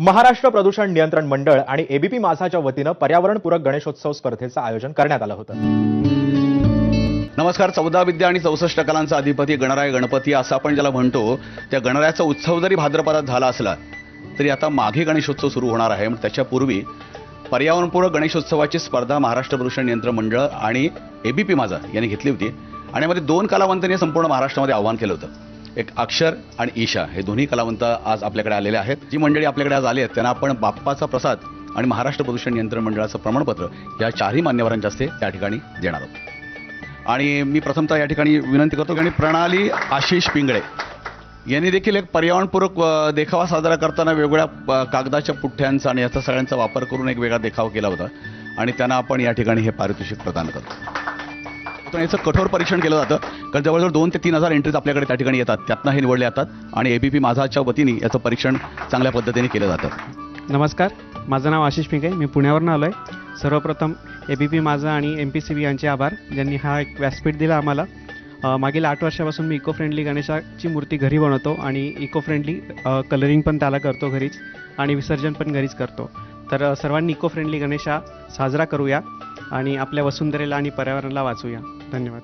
महाराष्ट्र प्रदूषण नियंत्रण मंडळ आणि एबीपी माझाच्या वतीनं पर्यावरणपूरक गणेशोत्सव स्पर्धेचं आयोजन करण्यात आलं होतं. नमस्कार. चौदा विद्या आणि चौसष्ट कलांचा अधिपती गणराय गणपती असं आपण ज्याला म्हणतो त्या गणरायाचा उत्सव जरी भाद्रपदात झाला असला तरी आता माघे गणेशोत्सव सुरू होणार आहे. त्याच्यापूर्वी पर्यावरणपूरक गणेशोत्सवाची स्पर्धा महाराष्ट्र प्रदूषण नियंत्रण मंडळ आणि एबीपी माझा यांनी घेतली होती. आणि यामध्ये दोन कलावंतांनी संपूर्ण महाराष्ट्रामध्ये आव्हान केलं होतं. एक अक्षर आणि ईशा हे दोन्ही कलावंत आज आपल्याकडे आलेले आहेत. जी मंडळी आपल्याकडे आज आली आहेत त्यांना आपण बाप्पाचा प्रसाद आणि महाराष्ट्र प्रदूषण नियंत्रण मंडळाचं प्रमाणपत्र या चारही मान्यवरांच्या हस्ते त्या ठिकाणी देणार आहोत. आणि मी प्रथमतः या ठिकाणी विनंती करतो की आणि प्रणाली आशिष पिंगळे यांनी देखील एक पर्यावरणपूरक देखावा साजरा करताना वेगवेगळ्या कागदाच्या पुठ्ठ्यांचा आणि याचा सगळ्यांचा वापर करून एक वेगळा देखावा केला होता. आणि त्यांना आपण या ठिकाणी हे पारितोषिक प्रदान करतो. याचं कठोर परीक्षण केलं जातं. कारण जवळजवळ दोन ते तीन हजार एंट्रीज आपल्याकडे त्या ठिकाणी येतात. त्यातनं हे निवडले जातात आणि एबीपी माझाच्या वतीने याचं परीक्षण चांगल्या पद्धतीने केलं जातं. नमस्कार. माझं नाव आशिष पिंगे मी पुण्यावरून आलो आहे सर्वप्रथम ए बी पी माझा आणि एम पी सी बी यांचे आभार. ज्यांनी हा एक व्यासपीठ दिला आम्हाला. मागील आठ वर्षापासून मी इको फ्रेंडली गणेशाची मूर्ती घरी बनवतो आणि इको फ्रेंडली कलरिंग पण त्याला करतो घरीच आणि विसर्जन पण घरीच करतो. तर सर्वांनी इको फ्रेंडली गणेशा साजरा करूया. आणि आपल्या वसुंधरेला आणि पर्यावरणाला वाचूया धन्यवाद.